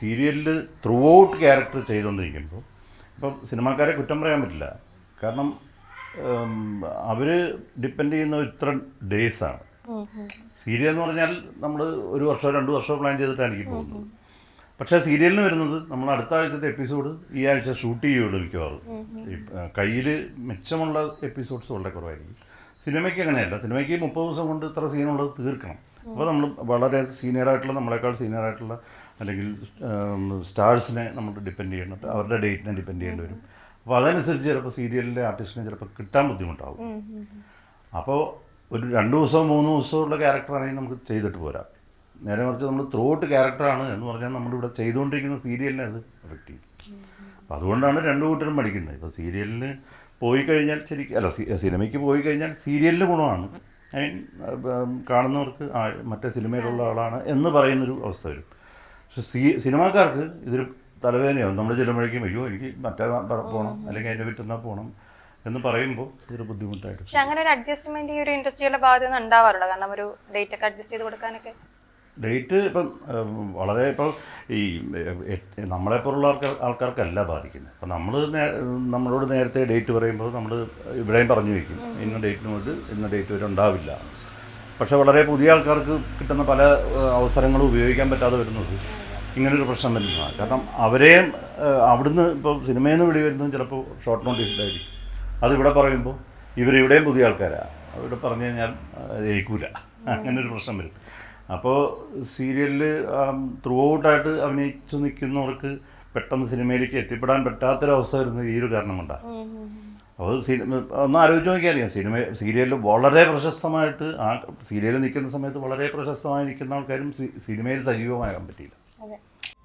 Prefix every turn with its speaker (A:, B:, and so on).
A: സീരിയലിൽ through out character ചെയ്തുകൊണ്ടിരിക്കുമ്പോൾ ഇപ്പം സിനിമാക്കാരെ കുറ്റം പറയാൻ പറ്റില്ല. കാരണം അവർ ഡിപ്പെൻഡ് ചെയ്യുന്ന ഇത്ര ഡേയ്സാണ് സീരിയൽ എന്ന് പറഞ്ഞാൽ നമ്മൾ ഒരു വർഷമോ രണ്ട് വർഷമോ പ്ലാൻ ചെയ്തിട്ടായിരിക്കും പോകുന്നത്. പക്ഷേ സീരിയലിന് വരുന്നത് നമ്മൾ അടുത്ത ആഴ്ചത്തെ എപ്പിസോഡ് ഈ ആഴ്ച ഷൂട്ട് ചെയ്യുള്ളൂ മിക്കവാറും. കയ്യിൽ മെച്ചമുള്ള എപ്പിസോഡ്സ് വളരെ കുറവായിരിക്കും. സിനിമയ്ക്ക് അങ്ങനെയല്ല. സിനിമയ്ക്ക് മുപ്പത് ദിവസം കൊണ്ട് ഇത്ര സീനുള്ളത് തീർക്കണം. അപ്പോൾ നമ്മൾ വളരെ സീനിയറായിട്ടുള്ള നമ്മളെക്കാൾ സീനിയറായിട്ടുള്ള അല്ലെങ്കിൽ സ്റ്റാർസിനെ നമ്മൾ ഡിപ്പെൻഡ് ചെയ്യണം അവരുടെ ഡേറ്റിനെ ഡിപ്പെൻഡ് ചെയ്യേണ്ടി വരും. അപ്പോൾ അതനുസരിച്ച് ചിലപ്പോൾ സീരിയലിന്റെ ആർട്ടിസ്റ്റിനെ ചിലപ്പോൾ കിട്ടാൻ ബുദ്ധിമുട്ടാവും. അപ്പോൾ ഒരു രണ്ട് ദിവസം മൂന്ന് ദിവസമോ ഉള്ള ക്യാരക്ടറാണെങ്കിൽ നമുക്ക് ചെയ്തിട്ട് പോരാ. നേരെ മറിച്ച് നമ്മൾ ത്രൂ ഔട്ട് ക്യാരക്ടറാണ് എന്ന് പറഞ്ഞാൽ നമ്മളിവിടെ ചെയ്തുകൊണ്ടിരിക്കുന്ന സീരിയലിനെ അത് എഫക്റ്റ് ചെയ്യും. അപ്പോൾ അതുകൊണ്ടാണ് രണ്ട് കൂട്ടരും പഠിക്കുന്നത്. ഇപ്പോൾ സീരിയലിന് പോയി കഴിഞ്ഞാൽ ശരിക്കും അല്ല സിനിമയ്ക്ക് പോയി കഴിഞ്ഞാൽ സീരിയലിന് ഗുണമാണ്. ഐ മീൻ കാണുന്നവർക്ക് മറ്റേ സിനിമയിലുള്ള ആളാണ് എന്ന് പറയുന്നൊരു അവസ്ഥ വരും. പക്ഷെ സി സിനിമാക്കാർക്ക് ഇതൊരു തലവേദനയാവും. നമ്മൾ ചെല്ലുമ്പോഴേക്കും അയ്യോ എനിക്ക് മറ്റേ പോകണം അല്ലെങ്കിൽ അതിന്റെ വിറ്റുന്നാൽ പോകണം എന്ന് പറയുമ്പോൾ ഇതൊരു ബുദ്ധിമുട്ടായിട്ട്
B: പക്ഷെ അങ്ങനെ ഒരു അഡ്ജസ്റ്റ്മെന്റ് ഈ ഒരു ഇൻഡസ്ട്രിയുടെ ഭാഗത്ത് നിന്ന് ഉണ്ടാവാറുണ്ട്? കാരണം ഒരു ഡേറ്റ് ഒക്കെ അഡ്ജസ്റ്റ് ചെയ്ത് കൊടുക്കാനൊക്കെ?
A: ഡേറ്റ് ഇപ്പം വളരെ ഇപ്പോൾ ഈ നമ്മളെപ്പോലുള്ള ആൾക്കാർ ആൾക്കാർക്കല്ല ബാധിക്കുന്നത്. അപ്പം നമ്മൾ നമ്മളോട് നേരത്തെ ഡേറ്റ് പറയുമ്പോൾ നമ്മൾ ഇവിടെയും പറഞ്ഞു വയ്ക്കും. ഇന്ന ഡേറ്റിന് വേണ്ടി ഇന്ന ഡേറ്റ് വരെ ഉണ്ടാവില്ല. പക്ഷേ വളരെ പുതിയ ആൾക്കാർക്ക് കിട്ടുന്ന പല അവസരങ്ങളും ഉപയോഗിക്കാൻ പറ്റാതെ വരുന്നത് ഇങ്ങനൊരു പ്രശ്നം വരുന്നതാണ് കാരണം അവരെയും അവിടുന്ന് ഇപ്പോൾ സിനിമയിൽ നിന്ന് വിളി വരുന്നതും ചിലപ്പോൾ ഷോർട്ട് നോട്ടീസിലായിരിക്കും അതിവിടെ പറയുമ്പോൾ ഇവരിവിടെയും പുതിയ ആൾക്കാരാണ് അവിടെ പറഞ്ഞു കഴിഞ്ഞാൽ ജയിക്കൂല. അങ്ങനൊരു പ്രശ്നം വരും. അപ്പോൾ സീരിയലിൽ ത്രൂ ഔട്ടായിട്ട് അഭിനയിച്ചു നിൽക്കുന്നവർക്ക് പെട്ടെന്ന് സിനിമയിലേക്ക് എത്തിപ്പെടാൻ പറ്റാത്തൊരവസ്ഥ വരുന്നത് ഈ ഒരു കാരണം കൊണ്ടാണ് അപ്പോൾ സിനിമ ഒന്ന് ആലോചിച്ച് നോക്കിയാൽ സിനിമ സീരിയലിൽ വളരെ പ്രശസ്തമായിട്ട് ആ സീരിയലിൽ നിൽക്കുന്ന സമയത്ത് വളരെ പ്രശസ്തമായി നിൽക്കുന്ന ആൾക്കാരും സിനിമയിൽ സജീവമാകാൻ പറ്റിയില്ല.